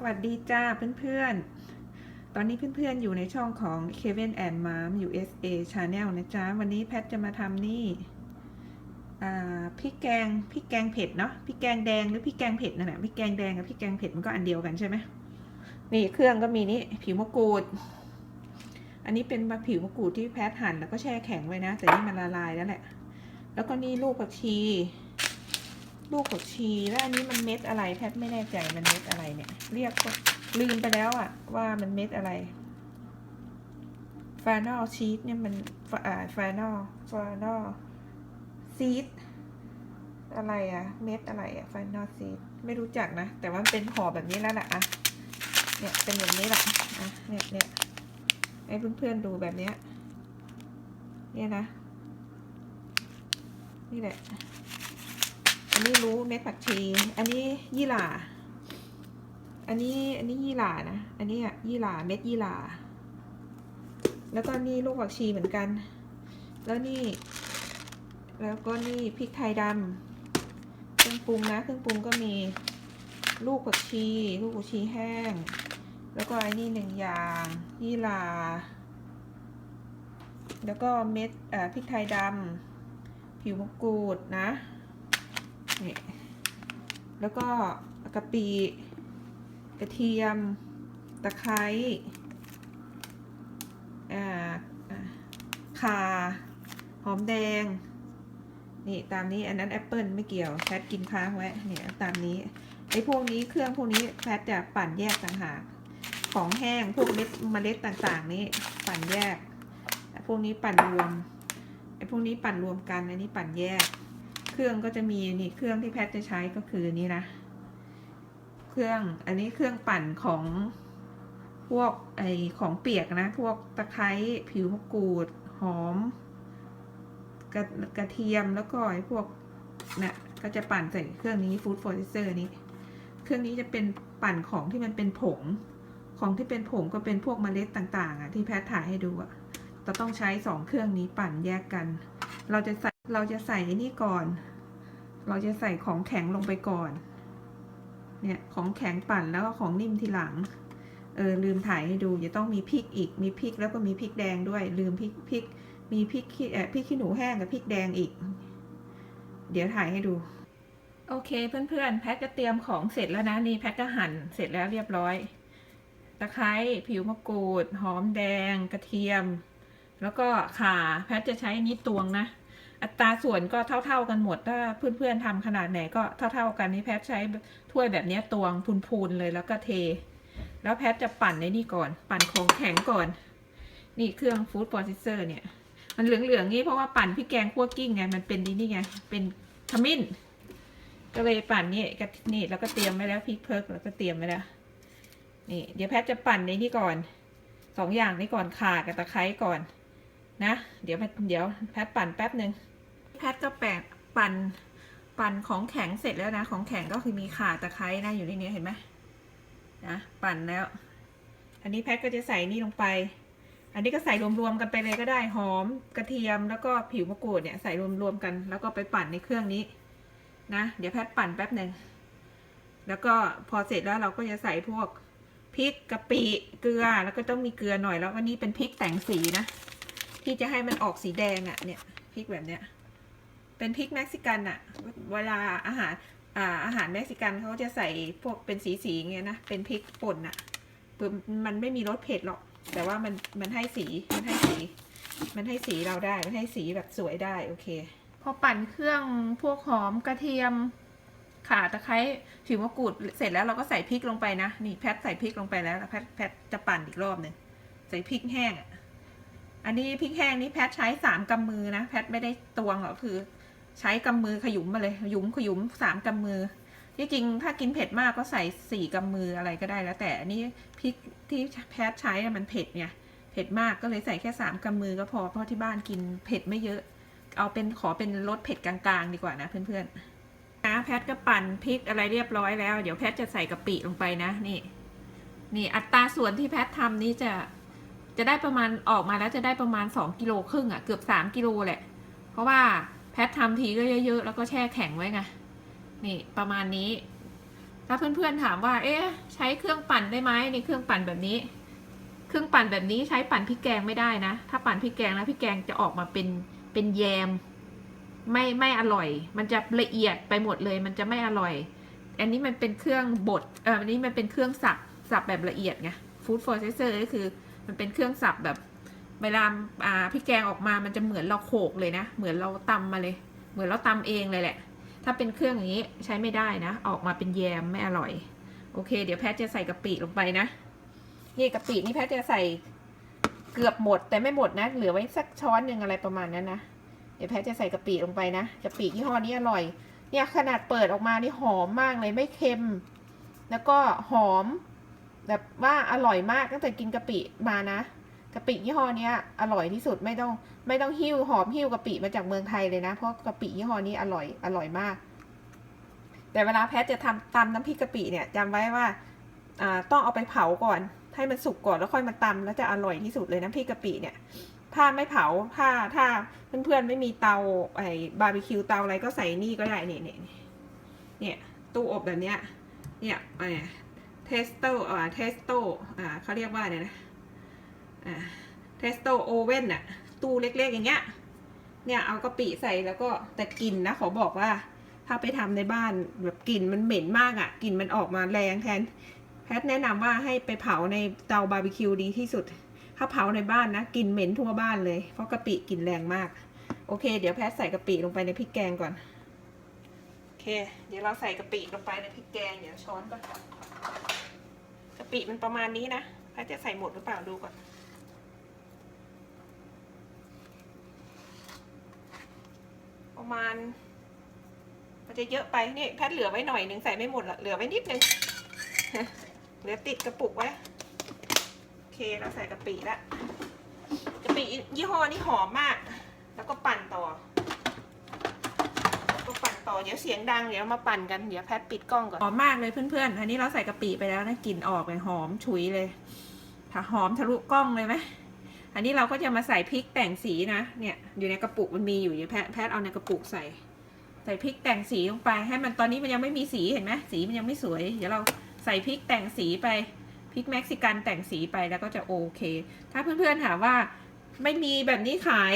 สวัสดีจ้าเพื่อนๆ ตอนนี้เพื่อนๆ อยู่ในช่องของ Kevin and Mom USA Channel นะจ๊ะ วันนี้แพทจะมาทำนี่พริกแกงพริกแกงเผ็ดเนาะพริกแกงแดงหรือพริกแกงเผ็ดนั่นแหละพริกแกงแดงกับพริกแกงเผ็ดมันก็อันเดียวกันใช่ไหมนี่เครื่องก็มีนี่ผิวมะกรูด อันนี้เป็นผิวมะกรูดที่แพทหั่นแล้วก็แช่แข็งไว้นะ แต่นี่มันละลายแล้วแหละ แล้วก็นี่ลูกผักชี ลูกผักชีแล้วอันนี้มันเม็ดอะไรแพทไม่แน่ใจมันเม็ดอะไรเนี่ย เรียกลืมไปแล้วอะว่ามันเม็ดอะไรฟานอลชีสเนี่ยมันอ่าฟานอลฟานอลซีดอะไรอะเม็ดอะไรอะฟานอลซีดไม่รู้จักนะ แต่ว่ามันเป็นห่อแบบนี้แล้วแหละอะเนี่ยเป็นแบบนี้แหละอะเนี่ยเนี่ยให้เพื่อนๆดูแบบเนี้ยเนี่ยนะนี่แหละ อันนี้รู้เม็ดผักชี อันนี้ยี่หร่า อันนี้อันนี้ยี่หร่านะ อันนี้อะยี่หร่าเม็ดยี่หร่า แล้วก็นี่ลูกผักชีเหมือนกัน แล้วนี่ แล้วก็นี่พริกไทยดำเครื่องปรุงนะเครื่องปรุงก็มีลูกผักชี ลูกผักชีแห้ง แล้วก็ไอ้นี่หนึ่งอย่างยี่หร่า แล้วก็เม็ดพริกไทยดำผิวมะกรูดนะ แล้วก็กะปิกระเทียม ตะไคร้อ่าข่า หอมแดง นี่ตามนี้อันนั้นแอปเปิลไม่เกี่ยวแพทกินค้างไว้เนี่ยตามนี้ไอ้พวกนี้เครื่องพวกนี้แพทจะปั่นแยกต่างหากของแห้งพวกเม็ดเมล็ดต่างๆ นี้ปั่นแยก พวกนี้ปั่นรวมไอ้พวกนี้ปั่นรวมกันอันนี้ปั่นแยก รื่องก็จะมีนี่เครื่องที่แพทจะใช้ก็คือนี่นะ เครื่องอันนี้เครื่องปั่นของพวกไอของเปียกนะ พวกตะไคร้ผิวมะกรูด หอม กระกระเทียมแล้วก็ไอพวกนะ่ะก็จะปั่นใส่เครื่องนี้ฟู้ดโฟร์เซอร์นี้ เครื่องนี้จะเป็นปั่นของที่มันเป็นผง ของที่เป็นผงก็เป็นพวกเมล็ดต่าง ๆ อะ ที่แพทถ่ายให้ดูอะเราต้องใช้สองเครื่องนี้ปั่นแยกกัน เราจะใส่เราจะใส่นี่ก่อน เราจะใส่ของแข็งลงไปก่อน เนี่ยของแข็งปั่นแล้วก็ของนิ่มทีหลัง เออลืมถ่ายให้ดูจะต้องมีพริกอีกมีพริกแล้วก็มีพริกแดงด้วย ลืมพริกพริกมีพริกขี้เอ่อพริกขี้หนูแห้งกับพริกแดงอีก เดี๋ยวถ่ายให้ดู โอเคเพื่อนๆ แพทก็เตรียมของเสร็จแล้วนะนี่แพทก็หั่นเสร็จแล้วเรียบร้อยตะไคร้ผิวมะกรูด หอมแดง กระเทียม แล้วก็ข่าแพทจะใช้นี้ตวงนะ อัตราส่วนก็เท่า ๆกันหมดถ้าเพื่อนๆทำขนาดไหนก็เท่า ๆกันนี่แพทใช้ถ้วยแบบนี้ตวงพูนๆเลยแล้วก็เท แล้วแพทจะปั่นในนี่ก่อน ปั่นของแข็งก่อน นี่เครื่องฟู้ดโปรเซสเซอร์เนี่ย มันเหลืองๆนี่เพราะว่าปั่นพริกแกงคั่วกิ้งไงมันเป็นนี่ไงเป็นขมิ้น ก็เลยปั่นนี่ก็นี่แล้วก็เตรียมไว้แล้วพริกเพิกแล้วก็เตรียมไว้แล้วนี่เดี๋ยวแพทจะปั่นในนี่ก่อนสองอย่างนี้ก่อนข่ากับตะไคร้ก่อน นะ เดี๋ยวเดี๋ยวแพทปั่นแป๊บหนึ่งแพทก็แปะปั่นปั่นของแข็งเสร็จแล้วนะ ของแข็งก็คือมีข่าตะไคร้นะอยู่ในนี้เห็นไหมนะปั่นแล้ว อันนี้แพทก็จะใส่นี่ลงไป อันนี้ก็ใส่รวมๆกันไปเลยก็ได้หอมกระเทียมแล้วก็ผิวมะกรูดเนี่ยใส่รวมๆกัน แล้วก็ไปปั่นในเครื่องนี้นะเดี๋ยวแพทปั่นแป๊บหนึ่งแล้วก็พอเสร็จแล้วเราก็จะใส่พวกพริกกะปิเกลือแล้วก็ต้องมีเกลือหน่อยแล้วก็นี่เป็นพริกแต่งสีนะ ที่จะให้มันออกสีแดงอะ่ะเนี่ยพริกแบบเนี้ยเป็นพริกเม็กซิกันอะ่ะ เวลาอาหารอ่าอาหารเม็กซิกันเขาจะใส่พวกเป็นสีสีอย่างเงี้ยนะเป็นพริกป่นอะ่ะมันไม่มีรสเผ็ดหรอก แต่ว่ามันมันให้สีมันให้สี มันให้สีเราได้มันให้สีแบบสวยได้โอเค พอปั่นเครื่องพวกหอมกระเทียมข่าตะไคร้ผิวมะกรูดเสร็จแล้วเราก็ใส่พริกลงไปนะนี่แพทใส่พริกลงไปแล้วแพทแพทจะปั่นอีกรอบหนึ่งใส่พริกแห้งอะ อันนี้พริกแห้งนี่แพทใช้สามกำมือนะ แพทไม่ได้ตวงหรอกคือ ใช้กำมือขยุมมาเลยขยุมขยุมสามกำมือที่จริงถ้ากินเผ็ดมากก็ใส่สี่กำมืออะไรก็ได้แล้ว แต่อันนี้พริกที่แพทใช้มันเผ็ดเนี่ยเผ็ดมากก็เลยใส่แค่สามกำมือก็พอเพราะที่บ้านกินเผ็ดไม่เยอะ เอาเป็นขอเป็นรสเผ็ดกลางๆ ดีกว่านะเพื่อนๆนะแพทก็ปั่นพริกอะไรเรียบร้อยแล้ว เดี๋ยวแพทจะใส่กะปิลงไปนะนี่ นี่อัตราส่วนที่แพททำนี่จะ จะได้ประมาณออกมาแล้วจะได้ประมาณสองกิโลครึ่งอะ่ะเกือบสามกิโลแหละ เพราะว่าแพททำทีก็เยอะๆ แล้วก็แช่แข็งไว้ไงนี่ประมาณนี้ ถ้าเพื่อนๆถามว่า เอ๊ะใช้เครื่องปั่นได้ไหมในเครื่องปั่นแบบนี้ เครื่องปั่นแบบนี้ใช้ปั่นพริกแกงไม่ได้นะ ถ้าปั่นพริกแกงแล้วพริกแกงจะออกมาเป็นเป็นแยม ไม่ไม่อร่อย มันจะละเอียดไปหมดเลย มันจะไม่อร่อย อันนี้มันเป็นเครื่องบดเอออันนี้มันเป็นเครื่องสับสับแบบละเอียดไงฟู้ด o ร์เซเซอร์ก็คือ มันเป็นเครื่องสับแบบเวลาอ่าพริกแกงออกมามันจะเหมือนเราโขกเลยนะ เหมือนเราตำมาเลย เหมือนเราตำเองเลยแหละ ถ้าเป็นเครื่องอย่างนี้ใช้ไม่ได้นะ ออกมาเป็นแยมไม่อร่อย โอเค เดี๋ยวแพทย์จะใส่กะปิลงไปนะ นี่กะปินี่แพทย์จะใส่เกือบหมดแต่ไม่หมดนะ เหลือไว้สักช้อนหนึ่งอะไรประมาณนั้นนะ เดี๋ยวแพทย์จะใส่กะปิลงไปนะกะปิยี่ห้อนี้อร่อย เนี่ยขนาดเปิดออกมานี่หอมมากเลยไม่เค็ม แล้วก็หอม แบบว่าอร่อยมากตั้งแต่กินกะปิมานะกะปิยี่ห้อนี้อร่อยที่สุดไม่ต้องไม่ต้องหิ้วหอมหิ้วกะปิมาจากเมืองไทยเลยนะ เพราะกะปิยี่ห้อนี้อร่อยอร่อยมาก แต่เวลาแพทจะทำตำน้ำพริกกะปิเนี่ยจำไว้ว่าต้องเอาไปเผาก่อน ให้มันสุกก่อนแล้วค่อยมาตำแล้วจะอร่อยที่สุดเลยน้ำพริกกะปิเนี่ยถ้าไม่เผาถ้าถ้าเพื่อนๆไม่มีเตาไอ้บาร์บีคิวเตาอะไรก็ใส่นี่ก็ได้เนี่ยเนี่ยเนี่ยตู้อบแบบเนี้ยเนี่ยไอ้ เทสโตอ่าเทสโตอ่าเขาเรียกว่าเนี่ยนะอ่าเทสโตโอเว่นอะตู้เล็กๆอย่างเงี้ยเนี่ยเอากะปิใส่แล้วก็แต่กลิ่นนะขอบอกว่าถ้าไปทำในบ้านแบบกลิ่นมันเหม็นมากอะ่ะกลิ่นมันออกมาแรงแทนแพทแนะนำว่าให้ไปเผาในเตาบาร์บีคิวดีที่สุด ถ้าเผาในบ้านนะกลิ่นเหม็นทั่วบ้านเลย เพราะกะปิกลิ่นแรงมาก โอเค เดี๋ยวแพทใส่กะปิลงไปในพริกแกงก่อน โอเค เดี๋ยวเราใส่กะปิลงไปในพริกแกงเดี๋ยวช้อนก่อน กะปิมันประมาณนี้นะแพทจะใส่หมดหรือเปล่าดูก่อน ประมาณ มันจะเยอะไปนี่แพทเหลือไว้หน่อยหนึ่งใส่ไม่หมดละเหลือไว้นิดนึงเหลือติดกระปุกไว้ โอเคเราใส่กะปิละกะปิยี่ห้อนี้หอมมาก แล้วก็ปั่นต่อ เดี๋ยวเสียงดังเดี๋ยวมาปั่นกันเดี๋ยวแพทปิดกล้องก่อนหอมมากเลยเพื่อนๆ อันนี้เราใส่กะปิไปแล้วนะกลิ่นออกเลยหอมฉุยเลยถ้าหอมทะลุกล้องเลยไหมอันนี้เราก็จะมาใส่พริกแต่งสีนะเนี่ยอยู่ในกระปุกมันมีอยู่เดี๋ยวแพทแพทเอาในกระปุกใส่ ใส่พริกแต่งสีลงไป ให้มันตอนนี้มันยังไม่มีสีเห็นไหมสีมันยังไม่สวย เดี๋ยวเราใส่พริกแต่งสีไปพริกเม็กซิกันแต่งสีไปแล้วก็จะโอเค ถ้าเพื่อนๆถามว่าไม่มีแบบนี้ขาย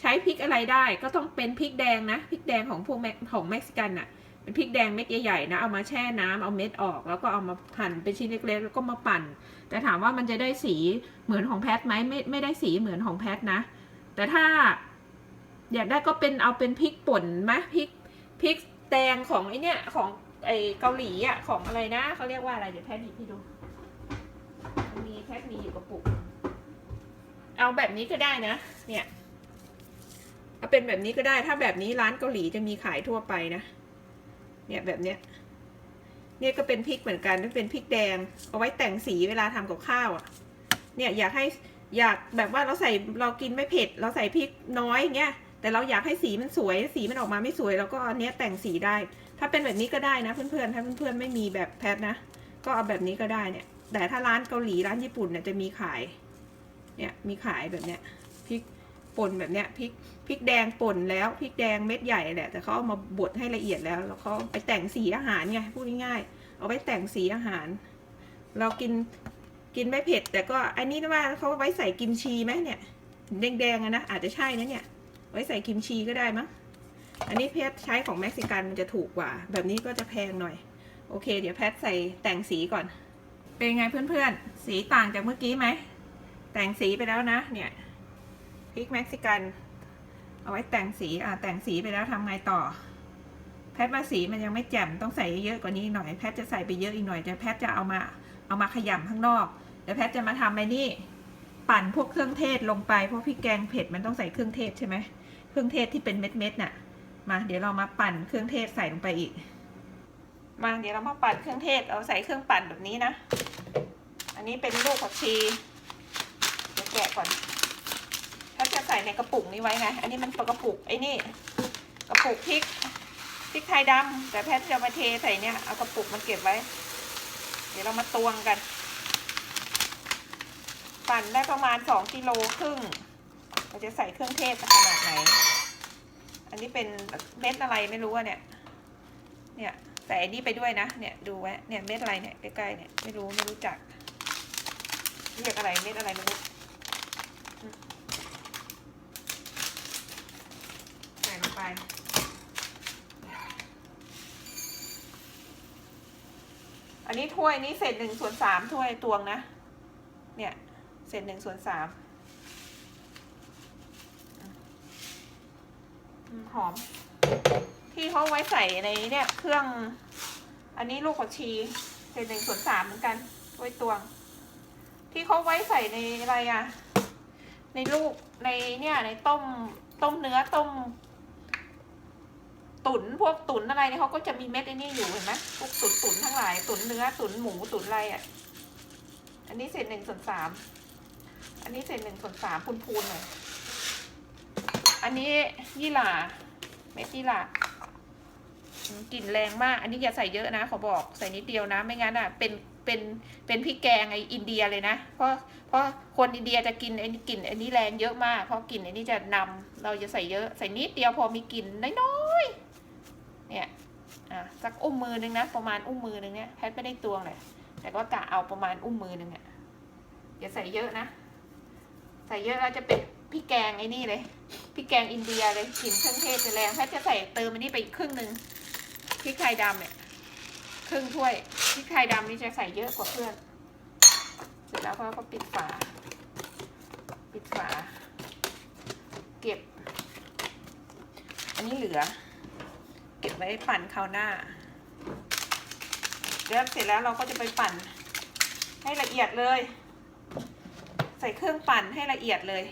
ใช้พริกอะไรได้ก็ต้องเป็นพริกแดงนะพริกแดงของพวกเม็กของเม็กซิกันอะเป็นพริกแดงเม็ดใหญ่ๆนะเอามาแช่น้ำเอาเม็ดออก แล้วก็เอามาหั่นเป็นชิ้นเล็กๆแล้วก็มาปั่น แต่ถามว่ามันจะได้สีเหมือนของแพทไหมไม่ไม่ได้สีเหมือนของแพทนะ แต่ถ้า อยากได้ก็เป็นเอาเป็นพริกป่นไหมพริกพริกแดงของไอเนี่ยของไอเกาหลีอะของอะไรนะเขาเรียกว่าอะไรเดี๋ยวแพทย์หยิบให้ดูมีแพทมีอยู่กระปุก เอาแบบนี้ก็ได้นะ เนี่ย เอาเป็นแบบนี้ก็ได้ถ้าแบบนี้ร้านเกาหลีจะมีขายทั่วไปนะ เนี่ยแบบเนี้ยเนี่ยก็เป็นพริกเหมือนกันเป็นพริกแดง เอาไว้แต่งสีเวลาทำกับข้าวอะ เนี่ยอยากให้อยากแบบว่าเราใส่เรากินไม่เผ็ด เราใส่พริกน้อยอย่างเงี้ยแต่เราอยากให้สีมันสวย สีมันออกมาไม่สวยเราก็อาเนี้ยแต่งสีได้ ถ้าเป็นแบบนี้ก็ได้นะเพื่อนๆถ้าเพื่อนๆไม่มีแบบแพทนะก็เอาแบบนี้ก็ได้เนี่ย แต่ถ้าร้านเกาหลีร้านญี่ปุ่นเนี่ยจะมีขาย เนี่ยมีขายแบบเนี้ยพริก ป่นแบบเนี้ยพริกพริกแดงป่นแล้วพริกแดงเม็ดใหญ่แหละแต่เขาเอามาบดให้ละเอียดแล้ว แล้วเขาไปแต่งสีอาหารไงพูดง่ายๆเอาไปแต่งสีอาหาร เรากินกินไม่เผ็ด แต่ก็อันนี้ว่าเขาไว้ใส่กิมชีไหมเนี่ยแดงๆอะนะอาจจะใช่นะเนี่ย ไว้ใส่กิมชีก็ได้มั้งอันนี้แพทใช้ของเม็กซิกันมันจะถูกกว่า แบบนี้ก็จะแพงหน่อย โอเค เดี๋ยวแพทใส่แต่งสีก่อน เป็นไงเพื่อนๆ สีต่างจากเมื่อกี้ไหม แต่งสีไปแล้วนะเนี่ย พริกเม็กซิกัน เอาไว้แต่งสีอ่าแต่งสีไปแล้วทำไงต่อ แพทว่าสีมันยังไม่แจ่มต้องใส่เยอะกว่านี้หน่อยแพทจะใส่ไปเยอะอีกหน่อยแต่แพทจะเอามาเอามาขยำข้างนอกเดี๋ยวแพทจะมาทำไอ้นี่ปั่นพวกเครื่องเทศลงไปเพราะพริกแกงเผ็ดมันต้องใส่เครื่องเทศใช่ไหมเครื่องเทศที่เป็นเม็ดๆน่ะมาเดี๋ยวเรามาปั่นเครื่องเทศใส่ลงไปอีก มาเดี๋ยวเรามาปั่นเครื่องเทศเอาใส่เครื่องปั่นแบบนี้นะ อันนี้เป็นลูกผักชีเดี๋ยวแกะก่อน ใส่ในกระปุกนี้ไว้ไง อันนี้มันกระปุกไอ้นี่ กระปุกพริกพริกไทยดำแต่แพทย์จะมาเทใส่เนี่ยเอากระปุกมันเก็บไว้ เดี๋ยวเรามาตวงกัน ปั่นได้ประมาณสองกิโลครึ่งเราจะใส่เครื่องเทศขนาดไหน อันนี้เป็นเม็ดอะไรไม่รู้อะเนี่ย เนี่ยใส่อันนี้ไปด้วยนะ เนี่ยดูไว้ เนี่ยเม็ดอะไรเนี่ยใกล้ๆเนี่ยไม่รู้ไม่รู้จัก เรียกอะไรเม็ดอะไรไม่รู้อืมใส่ลง ไปอันนี้ถ้วยนี้เศษหนึ่งส่วนสามถ้วยตวงนะ เนี่ยเศษหนึ่งส่วนสามหอม ที่เขาไว้ใส่ในเนี่ยเครื่อง อันนี้ลูกผักชี เศษหนึ่งส่วนสามเหมือนกันถ้วยตวง ที่เขาไว้ใส่ในอะไรอะในลูกในเนี่ยในต้มต้มเนื้อต้ม ตุ๋นพวกตุ๋นอะไรเนี่ยเขาก็จะมีเม็ดไอ้นี่อยู่เห็นไหมพวกตุนตุ๋นทั้งหลายตุ๋นเนื้อตุ๋นหมูตุ๋นอะไรอะ อันนี้เศษหนึ่งส่วนสามอันนี้เศษหนึ่งส่วนสามพูนๆหน่อยอันนี้ยี่หร่าเม็ดยี่หร่ากลิ่นแรงมาก อันนี้อย่าใส่เยอะนะขอบอกใส่นิดเดียวนะ ไม่งั้นอะเป็นเป็นเป็นพริกแกงไออินเดียเลยนะ เพราะเพราะคนอินเดียจะกินไอ้กลิ่นไอ้นี่แรงเยอะมากเพราะกลิ่นไอ้นี่จะนำเราจะใส่เยอะใส่นิดเดียวพอมีกลิ่นน้อย เนี่ยอะสักอุ้มมือนึงนะ ประมาณอุ้มมือนึงเนี่ยแพทไม่ได้ตวงเลยแต่ก็กะเอาประมาณอุ้มมือนึงเนี่ยอย่าใส่เยอะนะ ใส่เยอะแล้วจะเป็นพริแกงไอ้นี่เลยพริแกงอินเดียเลยกลิ่นเครื่องเทศจะแรงแพทจะใส่เติมอันนี้ไปอีกครึ่งหนึ่งพริกไทยดำเนี่ยครึ่งถ้วยพริกไทยดำนี่จะใส่เยอะกว่าเพื่อน เสร็จแล้วก็ก็ปิดฝา ปิดฝา เก็บ อันนี้เหลือ เก็บไว้ปั่นคราวหน้า เดี๋ยวเสร็จแล้วเราก็จะไปปั่น ให้ละเอียดเลย ใส่เครื่องปั่นให้ละเอียดเลย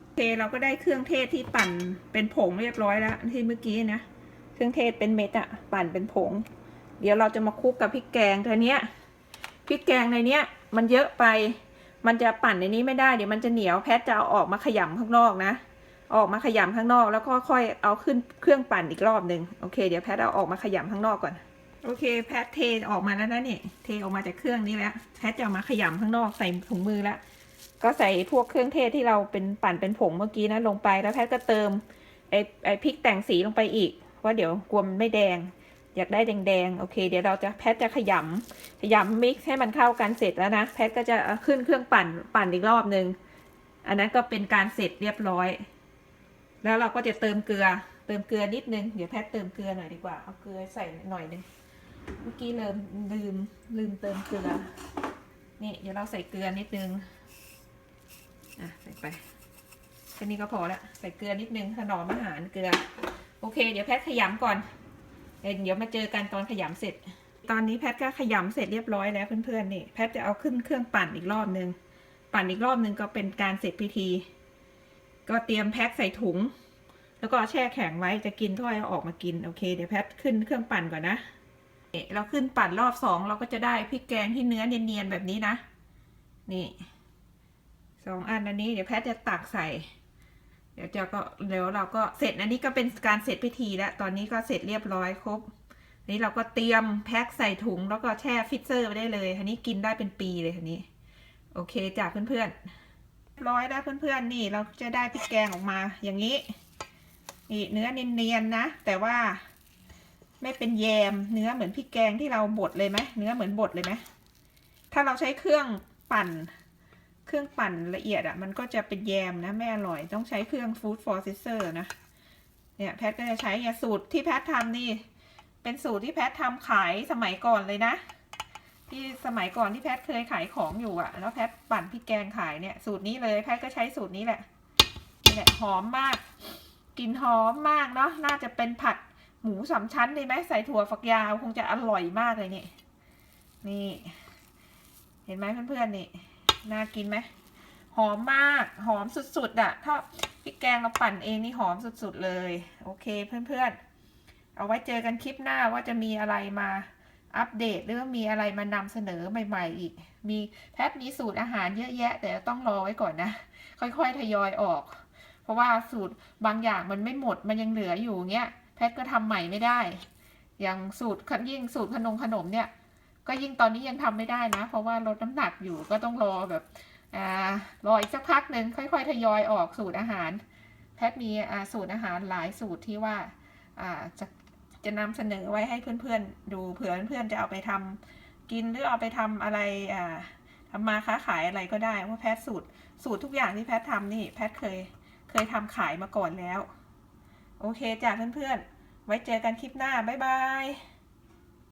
โอเคเราก็ได้เครื่องเทศที่ปั่นเป็นผงเรียบร้อยแล้วที่เมื่อกี้นะเครื่องเทศเป็นเม็ดอะปั่นเป็นผง เดี๋ยวเราจะมาคลุกกับพริกแกงทีเนี้ยพริกแกงในเนี้ยมันเยอะไป มันจะปั่นในนี้ไม่ได้เดี๋ยวมันจะเหนียวแพทจะเอาออกมาขยำข้างนอกนะ ออกมาขยำข้างนอก แล้วก็ค่อยเอาขึ้นเครื่องปั่นอีกรอบหนึ่งโอเค เดี๋ยวแพทเอาออกมาขยำข้างนอกก่อน โอเค แพทเทออกมาแล้วนะเนี่ยเทออกมาจากเครื่องนี้แล้วแพทจะเอามาขยำข้างนอกใส่ถุงมือแล้วก็ใส่พวกเครื่องเทศที่เราเป็นปั่นเป็นผงเมื่อกี้นะลงไปแล้วแพทก็เติมไอ้ไอ้พริกแต่งสีลงไปอีกเพราเดี๋ยวกลัวมันไม่แดง อยากได้แดงๆโอเค เดี๋ยวเราจะแพทจะขยำขยำมิกซ์ให้มันเข้ากันเสร็จแล้วนะแพทก็จะเอาขึ้นเครื่องปั่นปั่นอีกรอบหนึ่งอันนั้นก็เป็นการเสร็จเรียบร้อย แล้วเราก็จะเติมเกลือ เติมเกลือนิดนึง เดี๋ยวแพทย์เติมเกลือหน่อยดีกว่า เอาเกลือใส่หน่อยนึง เมื่อกี้ลืมลืมลืมเติมเกลือ นี่เดี๋ยวเราใส่เกลือนิดนึง อะใส่ไปแค่นี้ก็พอละใส่เกลือนิดนึงถนอมอาหารเกลือ โอเค เดี๋ยวแพทย์ขยำก่อน เดี๋ยวมาเจอกันตอนขยำเสร็จ ตอนนี้แพทย์ก็ขยำเสร็จเรียบร้อยแล้วเพื่อนๆนี่ แพทย์จะเอาขึ้นเครื่องปั่นอีกรอบนึง ปั่นอีกรอบนึงก็เป็นการเสร็จพิธี ก็เตรียมแพ็คใส่ถุง แล้วก็แช่แข็งไว้จะกินถ้อยเอาออกมากินโอเค เดี๋ยวแพทขึ้นเครื่องปั่นก่อนนะเราขึ้นปั่นรอบสองเราก็จะได้พริกแกงที่เนื้อเนียนๆแบบนี้นะ นี่สองอันอันนี้เดี๋ยวแพทจะตักใส่ เดี๋ยวจะก็เดี๋ยวเราก็เสร็จอันนี้ก็เป็นการเสร็จพิธีแล้ว ตอนนี้ก็เสร็จเรียบร้อยครบอันนี้เราก็เตรียมแพ็คใส่ถุงแล้วก็แช่ฟิตเซอร์ไว้ได้เลยอันนี้กินได้เป็นปีเลยอันนี้ โอเคจ้ะเพื่อนๆ ร้อยแล้วเพื่อนๆนี่เราจะได้พริกแกงออกมาอย่างนี้นี่เนื้อเนียนๆนะ แต่ว่าไม่เป็นแยมเนื้อเหมือนพริกแกงที่เราบดเลยไหมเนื้อเหมือนบดเลยไหมถ้าเราใช้เครื่องปั่น เครื่องปั่นละเอียดอะ่ะ มันก็จะเป็นแยมนะไม่อร่อยต้องใช้เครื่อง food processor นะเนี่ยแพทก็จะใช้เนี่ยสูตรที่แพททำนี่ เป็นสูตรที่แพททำขายสมัยก่อนเลยนะ ที่สมัยก่อนที่แพทเคยขายของอยู่อะแล้วแพทปั่นพริกแกงขายเนี่ย สูตรนี้เลยแพทก็ใช้สูตรนี้แหละนี่แหละหอมมากกลิ่นหอมมากเนาะน่าจะเป็นผัดหมูสามชั้นเลยไหมใส่ถั่วฝักยาวคงจะอร่อยมากเลยนี่นี่ เห็นไหมเพื่อนๆนี่น่ากินไหมหอมมากหอมสุดๆอะถ้าพริกแกงเราปั่นเองนี่หอมสุดๆเลย โอเคเพื่อนๆ เอาไว้เจอกันคลิปหน้าว่าจะมีอะไรมา อัปเดตหรือมีอะไรมานำเสนอใหม่ๆอีก มีแพทมีสูตรอาหารเยอะแยะ แต่ต้องรอไว้ก่อนนะ ค่อยๆทยอยออก เพราะว่าสูตรบางอย่างมันไม่หมดมันยังเหลืออยู่เงี้ยแพทก็ทำใหม่ไม่ได้ อย่างสูตรยิ่งสูตรขนมขนมเนี่ย ก็ยิ่งตอนนี้ยังทำไม่ได้นะ เพราะว่าลดน้ำหนักอยู่ก็ต้องรอแบบอ่ารออีกสักพักหนึ่งค่อย ๆ ทยอยออกสูตรอาหาร แพทมีสูตรอาหารหลายสูตรที่ว่าจะ จะนำเสนอไว้ให้เพื่อนๆ ดูเผื่อเพื่อนๆจะเอาไปทำกินหรือเอาไปทำอะไรอ่าทำมาค้าขายอะไรก็ได้เพราะแพทสูตรสูตรทุกอย่างที่แพททำนี่แพทเคยเคยทำขายมาก่อนแล้ว โอเคจ้ะเพื่อนๆ ไว้เจอกันคลิปหน้า บ๊ายบาย